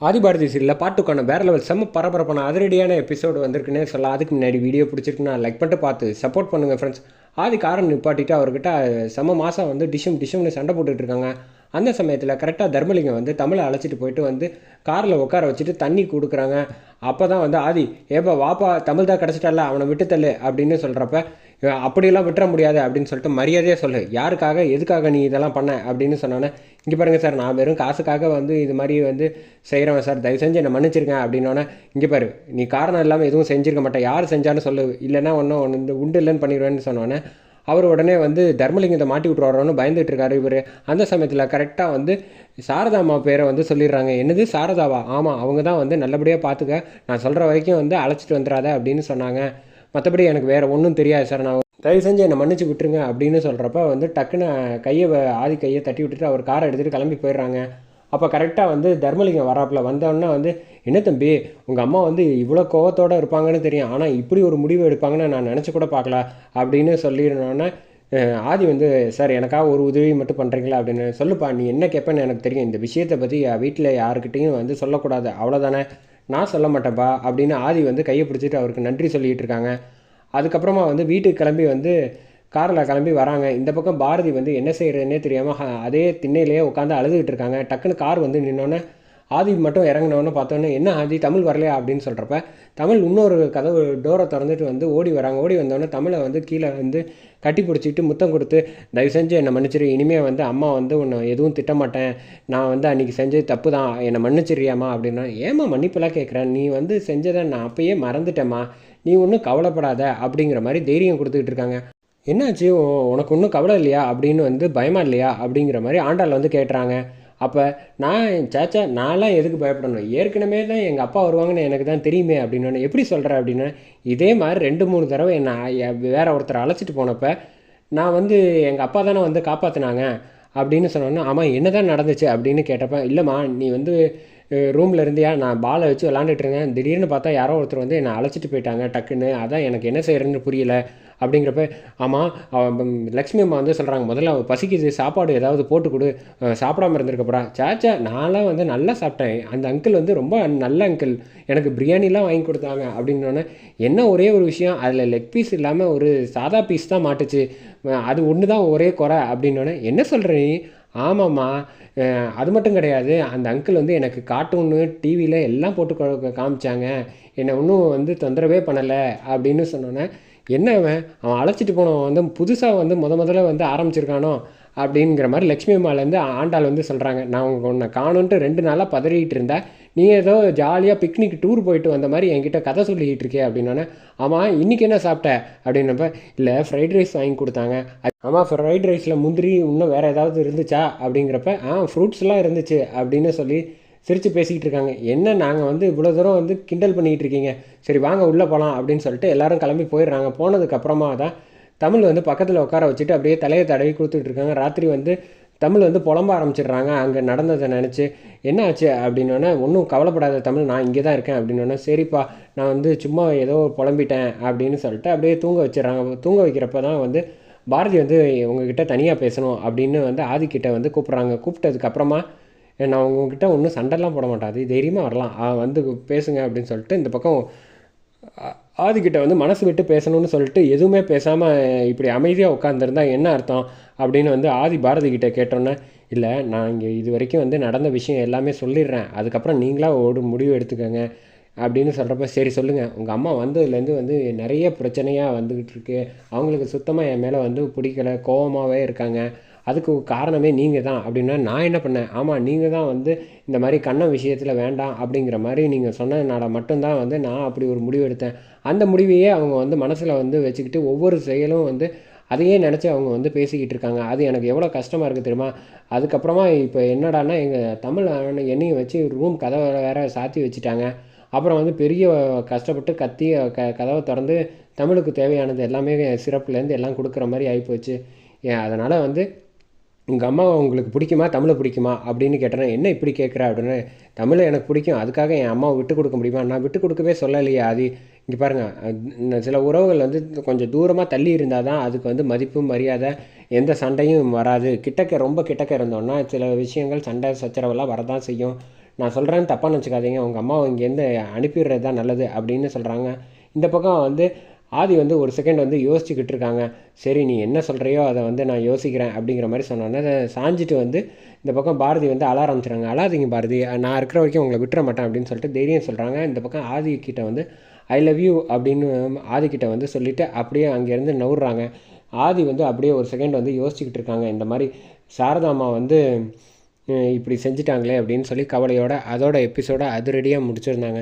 ஆதிபாரதி சீரியலில் பாட்டுக்கான வேறு லெவல் செம்ம பரபரப்பான அதிரடியான எபிசோடு வந்திருக்குன்னே சொல்லலாம். அதுக்கு முன்னாடி வீடியோ பிடிச்சிருக்குன்னா லைக் பண்ணிட்டு பார்த்து சப்போர்ட் பண்ணுங்கள் ஃப்ரெண்ட்ஸ் ஆதி காரன் நிப்பாட்டிட்டு அவர்கிட்ட செம்ம மாதம் வந்து டிஷும் டிஷும்னு சண்டை போட்டுட்டு இருக்காங்க. அந்த சமயத்தில் கரெக்டாக தர்மலிங்கம் வந்து தமிழை அழைச்சிட்டு போயிட்டு வந்து காரில் உட்கார வச்சுட்டு தண்ணி கொடுக்குறாங்க. அப்போ தான் வந்து ஆதி ஏப்பா வாப்பா தமிழ் தான் கிடச்சிட்டால அவனை விட்டு தள்ளு அப்படின்னு சொல்கிறப்ப அப்படியெல்லாம் விட்டுற முடியாது அப்படின்னு சொல்லிட்டு மரியாதையாக சொல்லு. யாருக்காக எதுக்காக நீ இதெல்லாம் பண்ண அப்படின்னு சொன்னோன்னே இங்கே பாருங்கள் சார் நான் வெறும் காசுக்காக வந்து இது மாதிரி வந்து செய்கிறவன் சார். தயவு செஞ்சு என்னை மன்னிச்சிருக்கேன் அப்படின்னோடனே இங்கே பாரு நீ காரணம் இல்லாமல் எதுவும் செஞ்சுருக்க மாட்டேன். யார் செஞ்சாலும் சொல்லு. இல்லைன்னா ஒன்றும் ஒன்று உண்டு இல்லைன்னு பண்ணிடுவேன்னு சொன்னோன்னே அவர் உடனே வந்து தர்மலிங்கத்தை மாட்டி விட்டுருவாரோன்னு பயந்துட்டு இருக்காரு இவர். அந்த சமயத்தில் கரெக்டாக வந்து சாரதா அம்மா பேரை வந்து சொல்லிடுறாங்க. என்னது சாரதாவா? ஆமாம் அவங்க தான் வந்து நல்லபடியாக பார்த்துக்க நான் சொல்கிற வரைக்கும் வந்து அழைச்சிட்டு வந்துடாத அப்படின்னு சொன்னாங்க. மற்றபடி எனக்கு வேறு ஒன்றும் தெரியாது சார். நான் தயவு செஞ்சு என்னை மன்னிச்சு விட்டுருங்க அப்படின்னு சொல்கிறப்ப வந்து டக்குன்னு கையை ஆதி கையை தட்டி விட்டுட்டு அவர் காரை எடுத்துகிட்டு கிளம்பி போயிடுறாங்க. அப்போ கரெக்டாக வந்து தர்மலிங்கம் வராப்புல வந்தோடனே வந்து என்ன தம்பி உங்கள் அம்மா வந்து இவ்வளோ கோவத்தோடு இருப்பாங்கன்னு தெரியும். ஆனால் இப்படி ஒரு முடிவு எடுப்பாங்கன்னு நான் நினச்சி கூட பார்க்கல. அப்படின்னு சொல்லிடுனோடனே ஆதி வந்து சார் எனக்காக ஒரு உதவி மட்டும் பண்ணுறீங்களா அப்படின்னு சொல்லுப்பா நீ என்ன கேட்பேன்னு எனக்கு தெரியும். இந்த விஷயத்தை பற்றி வீட்டில் யாருக்கிட்டேயும் வந்து சொல்லக்கூடாது. அவ்வளோதானே நான் சொல்ல மாட்டேன்ப்பா அப்படின்னு ஆதி வந்து கையை பிடிச்சிட்டு அவருக்கு நன்றி சொல்லிட்டு இருக்காங்க. அதுக்கப்புறமா வந்து வீட்டுக்கு கிளம்பி வந்து காரில் கிளம்பி வராங்க. இந்த பக்கம் பாரதி வந்து என்ன செய்கிறதுனே தெரியாமல் அதே திண்ணையிலேயே உட்காந்து அழுதுகிட்டு இருக்காங்க. டக்குன்னு கார் வந்து நின்னோன்னே ஆதி மட்டும் இறங்கினோன்னு பார்த்தோன்னே என்ன ஆதி? தமிழ் வரலையா? அப்படின்னு சொல்கிறப்ப தமிழ் இன்னொரு கதவு டோரை திறந்துட்டு வந்து ஓடி வராங்க. ஓடி வந்தோடனே தமிழை வந்து கீழே வந்து கட்டி பிடிச்சிட்டு முத்தம் கொடுத்து தயவு செஞ்சு என்னை மன்னிச்சிரு. இனிமேல் வந்து அம்மா வந்து உன்னை எதுவும் திட்டமாட்டேன். நான் வந்து அன்றைக்கி செஞ்சது தப்பு தான். என்னை மன்னிச்சிடுறியாம்மா? அப்படின்னா ஏம்மா மன்னிப்பெல்லாம் கேட்குறேன் நீ வந்து செஞ்சதை நான் அப்பயே மறந்துட்டேம்மா. நீ ஒன்றும் கவலைப்படாத. அப்படிங்கிற மாதிரி தைரியம் கொடுத்துக்கிட்டு இருக்காங்க. என்னாச்சு? உனக்கு ஒன்றும் கவலை இல்லையா? அப்படின்னு வந்து பயமா இல்லையா? அப்படிங்கிற மாதிரி ஆண்டாள் வந்து கேட்டுறாங்க. அப்போ நான் சேச்சா நான்லாம் எதுக்கு பயப்படணும்? ஏற்கனவே தான் எங்கள் அப்பா வருவாங்கன்னு எனக்கு தான் தெரியுமே அப்படின்னு எப்படி சொல்கிறேன் அப்படின்னு இதே மாதிரி ரெண்டு மூணு தடவை என்னை வேற ஒருத்தரை அழைச்சிட்டு போனப்போ நான் வந்து எங்கள் அப்பா தானே வந்து காப்பாற்றினாங்க அப்படின்னு சொன்னோன்னே ஆமாம் என்ன தான் நடந்துச்சு? அப்படின்னு கேட்டப்ப இல்லைம்மா நீ வந்து ரூமில் இருந்தியா நான் பாலை வச்சு விளாண்டுட்டு இருந்தேன். திடீர்னு பார்த்தா யாரோ ஒருத்தர் வந்து என்னை அழைச்சிட்டு போயிட்டாங்க டக்குன்னு. அதான் எனக்கு என்ன செய்யறேன்னு புரியல. அப்படிங்கிறப்ப ஆமாம் அவன் லக்ஷ்மி அம்மா வந்து சொல்கிறாங்க முதல்ல அவள் பசிக்குது சாப்பாடு ஏதாவது போட்டு கொடு. சாப்பிடாம இருந்திருக்கப்படா சாச்சா நான்லாம் வந்து நல்லா சாப்பிட்டேன். அந்த அங்கிள் வந்து ரொம்ப நல்ல அங்கிள் எனக்கு பிரியாணிலாம் வாங்கி கொடுத்தாங்க. அப்படின்னோடனே என்ன ஒரே ஒரு விஷயம் அதில் லெக் பீஸ் இல்லாமல் ஒரு சாதா பீஸ் தான் மாட்டுச்சு. அது ஒன்று தான் ஒரே குறை. அப்படின்னோடனே என்ன சொல்கிற நீ? ஆமாம்மா. அது மட்டும் கிடையாது. அந்த அங்கிள் வந்து எனக்கு கார்ட்டூனு டிவியில் எல்லாம் போட்டு கொ- காமிச்சாங்க. என்னை இன்னும் வந்து தொந்தரவே பண்ணலை அப்படின்னு சொன்னோன்னே என்ன அவன் அவன் அழைச்சிட்டு போனவன் வந்து புதுசாக வந்து முத முதல்ல வந்து ஆரம்பிச்சிருக்கானோ? அப்படிங்கிற மாதிரி லக்ஷ்மி அம்மாலேருந்து ஆண்டாள் வந்து சொல்கிறாங்க நான் உங்க உன்னை காணுன்ட்டு ரெண்டு நாளாக பதறிக்கிட்டு இருந்தேன் நீ ஏதோ ஜாலியாக பிக்னிக் டூர் போயிட்டு வந்த மாதிரி என்கிட்ட கதை சொல்லிக்கிட்டு இருக்கே அப்படின்னோடனே ஆமாம் இன்றைக்கி என்ன சாப்பிட்ட? அப்படின்னப்ப இல்லை ஃப்ரைட் ரைஸ் வாங்கி கொடுத்தாங்க. ஆமாம் ஃப்ரைட் ரைஸில் முந்திரி இன்னும் வேறு ஏதாவது இருந்துச்சா? அப்படிங்கிறப்ப ஆ ஃப்ரூட்ஸ்லாம் இருந்துச்சு அப்படின்னு சொல்லி சிரித்து பேசிக்கிட்டு இருக்காங்க. என்ன நாங்கள் வந்து இவ்வளோ தூரம் வந்து கிண்டல் பண்ணிக்கிட்டு இருக்கீங்க? சரி வாங்க உள்ளே போகலாம் அப்படின்னு சொல்லிட்டு எல்லோரும் கிளம்பி போயிடுறாங்க. போனதுக்கப்புறமா தான் தமிழ் வந்து பக்கத்தில் உட்கார வச்சுட்டு அப்படியே தலையை தடவி கொடுத்துட்டு இருக்காங்க. ராத்திரி வந்து தமிழ் வந்து புலம்ப ஆரம்பிச்சிடுறாங்க. அங்கே நடந்ததை நினச்சி என்ன ஆச்சு? அப்படின்னோடனே ஒன்றும் கவலைப்படாத தமிழ் நான் இங்கே தான் இருக்கேன். அப்படின்னோடனே சரிப்பா நான் வந்து சும்மா ஏதோ புலம்பிட்டேன். அப்படின்னு சொல்லிட்டு அப்படியே தூங்க வச்சிடறாங்க. தூங்க வைக்கிறப்ப தான் வந்து பாரதி வந்து உங்ககிட்ட தனியாக பேசணும். அப்படின்னு வந்து ஆதிக்கிட்ட வந்து கூப்பிட்றாங்க. கூப்பிட்டதுக்கப்புறமா நான் உங்ககிட்ட ஒன்றும் சண்டைலாம் போட மாட்டாது தைரியமாக வரலாம். ஆ, வந்து பேசுங்க. அப்படின்னு சொல்லிட்டு இந்த பக்கம் ஆதிக்கிட்ட வந்து மனசு விட்டு பேசணும்னு சொல்லிட்டு எதுவுமே பேசாமல் இப்படி அமைதியாக உட்காந்துருந்தா என்ன அர்த்தம் அப்படின்னு வந்து ஆதி பாரதி கிட்ட கேட்டோன்னே இல்லை நான் இங்கே இது வரைக்கும் வந்து நடந்த விஷயம் எல்லாமே சொல்லிடுறேன். அதுக்கப்புறம் நீங்களாக ஒரு முடிவு எடுத்துக்கோங்க. அப்படின்னு சொல்கிறப்ப சரி சொல்லுங்கள் உங்கள் அம்மா வந்ததுலேருந்து வந்து நிறைய பிரச்சனையாக வந்துக்கிட்டு இருக்கு. அவங்களுக்கு சுத்தமாக என் மேலே வந்து பிடிக்கல. கோவமாகவே இருக்காங்க. அதுக்கு காரணமே நீங்கள் தான் அப்படின்னா நான் என்ன பண்ணேன்? ஆமாம் நீங்கள் தான் வந்து இந்த மாதிரி கண்ணன் விஷயத்தில் வேண்டாம் அப்படிங்கிற மாதிரி நீங்கள் சொன்னதுனால மட்டும்தான் வந்து நான் அப்படி ஒரு முடிவு எடுத்தேன். அந்த முடிவையே அவங்க வந்து மனசில் வந்து வச்சுக்கிட்டு ஒவ்வொரு செயலும் வந்து அதையே நினச்சி அவங்க வந்து பேசிக்கிட்டு இருக்காங்க. அது எனக்கு எவ்வளோ கஷ்டமாக இருக்குது தெரியுமா? அதுக்கப்புறமா இப்போ என்னடான்னா எங்கள் தமிழ் என்னையும் வச்சு ரூம் கதவை வேற சாத்தி வச்சுட்டாங்க. அப்புறம் வந்து பெரிய கஷ்டப்பட்டு கத்தி க கதவை திறந்து தமிழுக்கு தேவையானது எல்லாமே சிறப்புலேருந்து எல்லாம் கொடுக்குற மாதிரி ஆகிப்போச்சு அதனால் வந்து உங்கள் அம்மா உங்களுக்கு பிடிக்குமா? தமிழை பிடிக்குமா? அப்படின்னு கேட்டேன்னா என்ன இப்படி கேட்குற? அப்படின்னு. தமிழை எனக்கு பிடிக்கும். அதுக்காக என் அம்மாவை விட்டு கொடுக்க முடியுமா? நான் விட்டு கொடுக்கவே சொல்லலையே அது இங்கே பாருங்கள் சில உறவுகள் வந்து கொஞ்சம் தூரமாக தள்ளி இருந்தால் தான் அதுக்கு வந்து மதிப்பு மரியாதை எந்த சண்டையும் வராது. கிட்டக்க ரொம்ப கிட்டக்க இருந்தோம்னா சில விஷயங்கள் சண்டை சச்சரவெல்லாம் வரதான் செய்யும். நான் சொல்கிறேன்னு தப்பாக நினச்சிக்காதீங்க. உங்கள் அம்மாவை இங்கேருந்து அனுப்பிடுறது தான் நல்லது அப்படின்னு சொல்கிறாங்க இந்த பக்கம் வந்து ஆதி வந்து ஒரு செகண்ட் வந்து யோசிச்சுக்கிட்டு இருக்காங்க. சரி நீ என்ன சொல்கிறியோ அதை வந்து நான் யோசிக்கிறேன் அப்படிங்கிற மாதிரி சொன்னோன்னே அதை சாஞ்சிட்டு வந்து இந்த பக்கம் பாரதி வந்து அழ ஆரம்பிச்சுறாங்க அழாதீங்க பாரதி நான் இருக்கிற வரைக்கும் உங்களை விட்டுற மாட்டேன் அப்படின்னு சொல்லிட்டு தைரியம் சொல்கிறாங்க இந்த பக்கம் ஆதி கிட்ட வந்து ஐ லவ் யூ அப்படின்னு ஆதிக்கிட்ட வந்து சொல்லிவிட்டு அப்படியே அங்கேருந்து நவுறாங்க. ஆதி வந்து அப்படியே ஒரு செகண்ட் வந்து யோசிச்சுக்கிட்டு இருக்காங்க. இந்த மாதிரி சாரதாம்மா வந்து இப்படி செஞ்சுட்டாங்களே அப்படின்னு சொல்லி கவலையோட அதோட எபிசோட அதிரடியாக முடிச்சிருந்தாங்க.